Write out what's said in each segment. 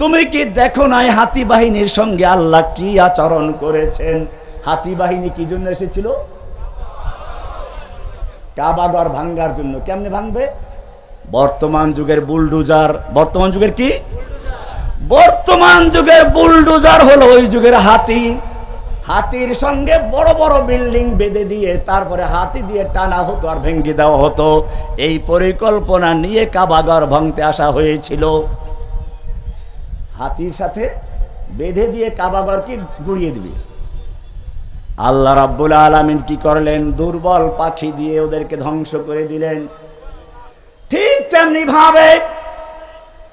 তুমি কি দেখো নাই হাতি বাহিনীর সঙ্গে আল্লাহ কি আচরণ করেছেন? হাতি বাহিনী কি জন্য এসেছিল? কাবাগর ভাঙ্গার জন্য। কেমনে ভাঙবে? বর্তমান যুগের বুলডুজার। বর্তমান যুগের কি? বর্তমান যুগের বুলডুজার হলো ওই যুগের হাতি। হাতির সঙ্গে বড় বড় বিল্ডিং বেঁধে দিয়ে তারপরে হাতি দিয়ে টানা হতো আর ভেঙ্গে দেওয়া হতো। এই পরিকল্পনা নিয়ে কাবাগর ভাঙতে আসা হয়েছিল। হাতির সাথে বেঁধে দিয়ে কাবাগরকে গুড়িয়ে দিবে। আল্লাহ রাব্বুল আলামিন কি করলেন? দুর্বল পাখি দিয়ে ওদেরকে ধ্বংস করে দিলেন। ঠিক তেমনি ভাবে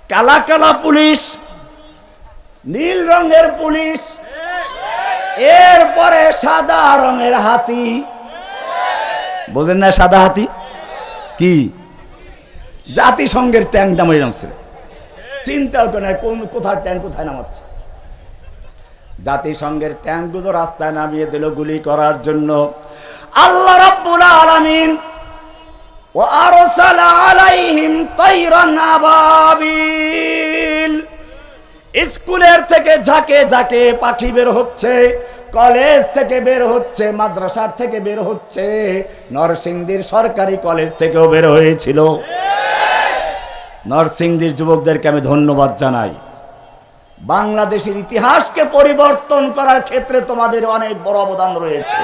কালা কালা পুলিশ, নীল রঙের পুলিশ, এরপরে সাদা রঙের হাতি। বোঝেন না সাদা হাতি? কি? জাতিসংঘের ট্যাঙ্ক নামে নামছে চিন্তাও করে না, কোন, কোথায় ট্যাঙ্ক, কোথায় নামাচ্ছে। জাতিসংঘের ট্যাঙ্কগুলো রাস্তায় নামিয়ে দিল গুলি করার জন্য। আল্লাহ রাব্বুল আলামিন ও আরসালা আলাইহিম তাইরান আবাবিল। স্কুলের থেকে ঝাঁকে ঝাঁকে পাখি বের হচ্ছে, কলেজ থেকে বের হচ্ছে, মাদ্রাসার থেকে বের হচ্ছে, নরসিংদীর সরকারি কলেজ থেকেও বের হয়েছিল। নরসিংদীর যুবকদেরকে আমি ধন্যবাদ জানাই। বাংলাদেশের ইতিহাসকে পরিবর্তন করার ক্ষেত্রে তোমাদের অনেক বড় অবদান রয়েছে।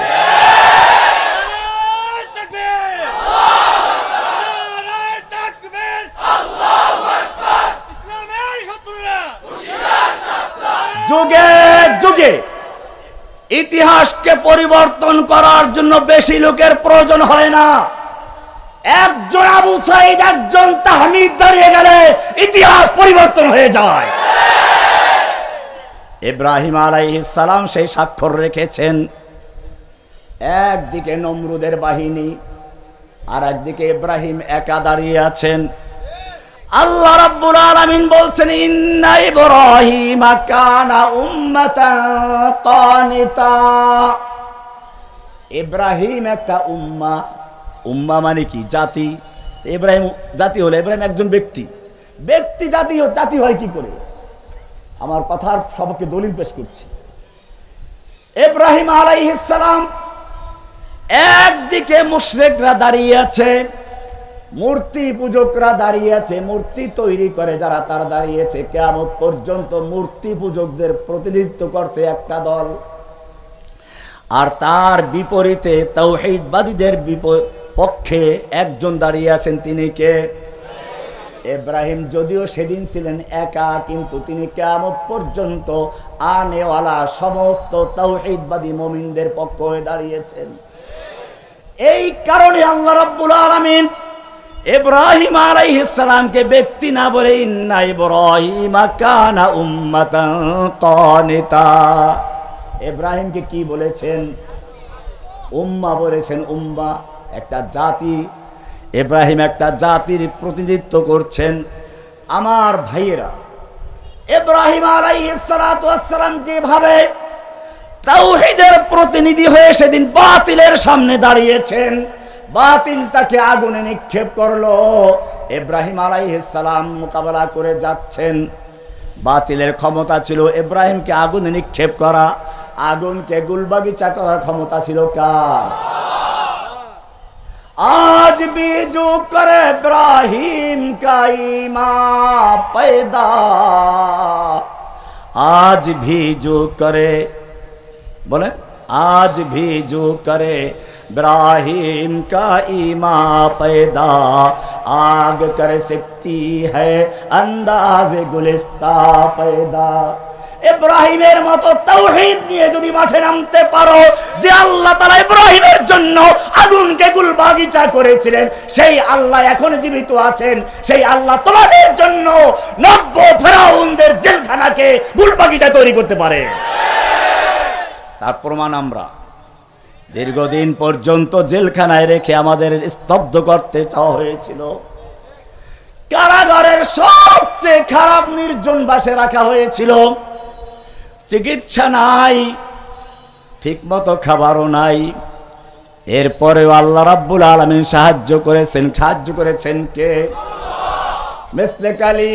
যুগে যুগে ইতিহাসকে পরিবর্তন করার জন্য বেশি লোকের প্রয়োজন হয় না। একজন আবু সাইদ, একজন তাহমিদ দাঁড়িয়ে গেলে ইতিহাস পরিবর্তন হয়ে যায়। ইব্রাহিম সালাম সেই স্বাক্ষর রেখেছেন। একদিকে নমরুদের বাহিনী আর একদিকে ইব্রাহিম একা দাঁড়িয়ে আছেন। আল্লাহ রাব্বুল আলামিন বলছেন, ইন্না ইব্রাহিম কানা উম্মাতান কানিতা। ইব্রাহিম একটা উম্মা উম্মা মানে কি? জাতি। ইব্রাহিম, জাতি হলো ইব্রাহিম একজন ব্যক্তি। ব্যক্তি, জাতি জাতি হয় কি করে? আমার কথার সবকে দলিল পেশ করছি। ইব্রাহিম আলাইহিস সালাম একদিকে মুশরিকরা দাঁড়িয়ে আছে, মূর্তি পূজকরা দাঁড়িয়ে আছে, মূর্তি তৈরি করে যারা তারা দাঁড়িয়েছে কেমন পর্যন্ত মূর্তি পূজকদের প্রতিনিধিত্ব করছে একটা দল। আর তার বিপরীতে তৌহিদবাদীদের বিপ- পক্ষে একজন দাঁড়িয়ে আছেন তিনি কে? এব্রাহিম যদিও সেদিন ছিলেন একা, কিন্তু তিনি কেমন পর্যন্ত আনেওয়ালা সমস্ত তৌহিদবাদী মমিনদের পক্ষ হয়ে দাঁড়িয়েছেন। এই কারণে আল্লাহ রাব্বুল আলামিন ইব্রাহিম আলাইহিস সালামকে ব্যক্তি না বলে ইন্না ইব্রাহিম কানা উম্মাতান কানিতা। ইব্রাহিমকে কি বলেছেন? উম্মা বলেছেন উম্মা। একটা জাতি, ইব্রাহিম একটা জাতির প্রতিনিধিত্ব করছেন আমার ভাইয়েরা। ইব্রাহিম আলাইহিস সালাতু ওয়াস সালাম যেভাবে তাওহীদের প্রতিনিধি হয়ে সেদিন বাতিলের সামনে দাঁড়িয়েছেন, বাতিল তাকে আগুনে নিক্ষেপ করল। ইব্রাহিম আলাইহিস সালাম মোকাবেলা করে যাচ্ছেন। বাতিলের ক্ষমতা ছিল ইব্রাহিমকে আগুনে নিক্ষেপ করা। আগুনকে গুলবাগিচা করার ক্ষমতা ছিল কার? आज भी जो करे इब्राहिम का ईमा पैदा। आज भी जो करे, बोले, आज भी जो करे इब्राहिम का ईमा पैदा। आग कर सकती है, अंदाज गुलिस्ता पैदा। ইব্রাহিমের মতো তৌহিদ নিয়ে যদি মাঠে নামতে পারো, যে আল্লাহ তালা ইব্রাহিমের জন্য আগুনকে গুল বাগিচা করেছিলেন, সেই আল্লাহ এখন জীবিত আছেন। সেই আল্লাহ তোমাদের জন্য নব্য ফেরাউনদের জেলখানাকে গুল বাগিচা তৈরি করতে পারে। তার প্রমাণ আমরা। দীর্ঘদিন পর্যন্ত জেলখানায় রেখে আমাদের স্তব্ধ করতে চাওয়া হয়েছিল। কারাগারের সবচেয়ে খারাপ নির্জন বাসে রাখা হয়েছিল। চিকিৎসা নাই, ঠিকমতো খাবারও নাই। এরপরেও আল্লাহ রাব্বুল আলমিন সাহায্য করেছেন। সাহায্য করেছেন কে? মিসলে কালি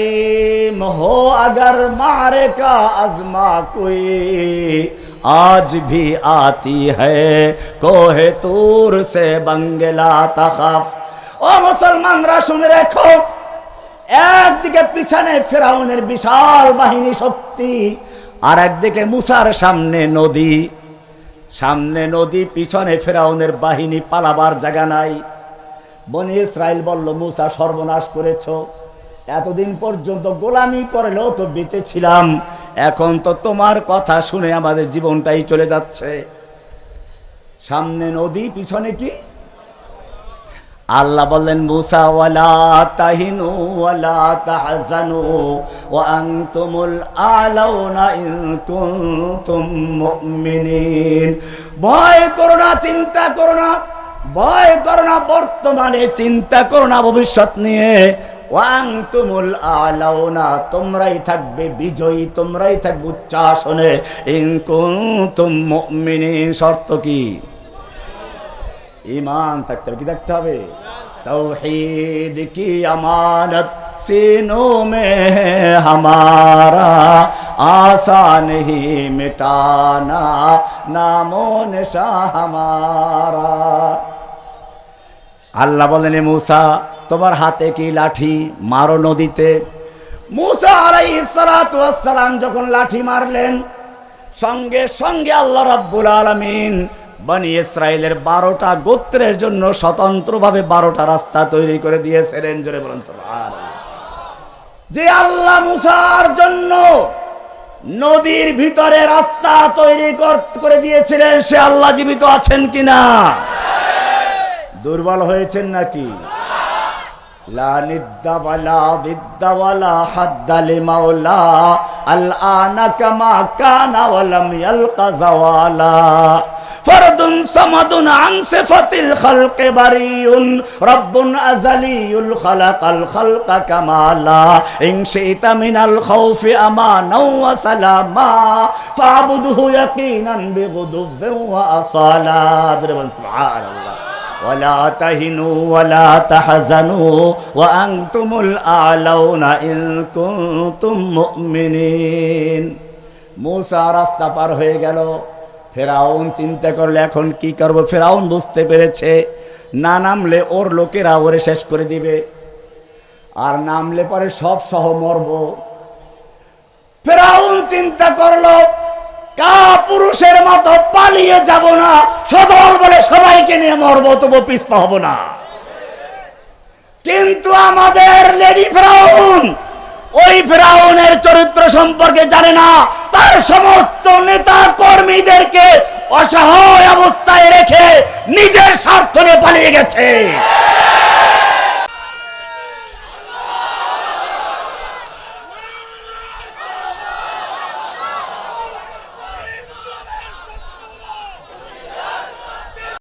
হো আগর মারে কা আজমা কুই, আজ ভি আতি হোহে তুর সে বাঙ্গেলা তাকাফ ও মুসলমানরা, শুনে রেখো, একদিকে পিছনে ফেরাউনের বিশাল বাহিনী শক্তি আর একদিকে মুসার সামনে নদী। সামনে নদী, পিছনে ফেরাউনের বাহিনী পালাবার জায়গা নাই। বনি ইসরায়েল বলল, মুসা, সর্বনাশ করেছ। এতদিন পর্যন্ত গোলামি করলেও তো বেঁচে ছিলাম। এখন তো তোমার কথা শুনে আমাদের জীবনটাই চলে যাচ্ছে। সামনে নদী, পিছনে কি? আল্লাহ বললেন ভয় করো না, চিন্তা করো না। ভয় করো না, বর্তমানে চিন্তা করো না, ভবিষ্যৎ নিয়ে। ওয়াং তুমুল আলাউনা তোমরাই থাকবে বিজয়ী, তোমরাই থাকবে উচ্চাসনে। ইন কুনতুম মুমিনিন শর্ত কি? ইমান থাকতে হবে, কি থাকতে হবে? তৌহিদ কি আমানত? সিনো মে হামারা, আশা নেই মেটানা, নামো নেশা হামারা। আল্লাহ বলেন মুসা, তোমার হাতে কি লাঠি মারো নদীতে? মুসা আলাই ইসালাম যখন লাঠি মারলেন, সঙ্গে সঙ্গে আল্লাহ রাব্বুল আলমিন বনি ইসরায়েলের বারোটা গোত্রের জন্য স্বতন্ত্রভাবে বারোটা রাস্তা তৈরি করে দিয়েছিলেন, জোরে বলেন যে আল্লাহ মুসার জন্য নদীর ভিতরে রাস্তা তৈরি কর- দিয়েছিলেন, সে আল্লাহ জীবিত আছেন কিনা? দুর্বল হয়েছেন নাকি? لا ند ولا ضد ولا حد لمولاه الآن كما كان ولم يلق زوالا. فرد صمد عن صفة الخلق بري. رب أزلي خلق الخلق كمالا. إن شئت من الخوف أمانا وسلاما. فاعبده يقينا بغدو وأصالا. سبحان الله. আসালা জোরে বলেন সুবহানাল্লাহ ولا تهنوا ولا تحزنوا وأنتم الأعلون إن كنتم مؤمنين মুসা রাস্তা পার হয়ে গেল ফেরাউন চিন্তা করলে এখন কি করব ফেরাউন বুঝতে পেরেছে না নামলে ওর লোকেরা ওরে শেষ করে দিবে আর নামলে পরে সব সহ মরব ফেরাউন চিন্তা করলো কা পুরুষের মতো পালিয়ে যাব না সদল বলে সবাইকে নিয়ে মরবো তবু পিসপা হব না। কিন্তু আমাদের লেডি ফ্রাউন, ওই ফ্রাউনের চরিত্র সম্পর্কে জানে না। তার সমস্ত নেতা কর্মীদেরকে অসহায় অবস্থায় রেখে নিজের স্বার্থ নিয়ে পালিয়ে গেছে।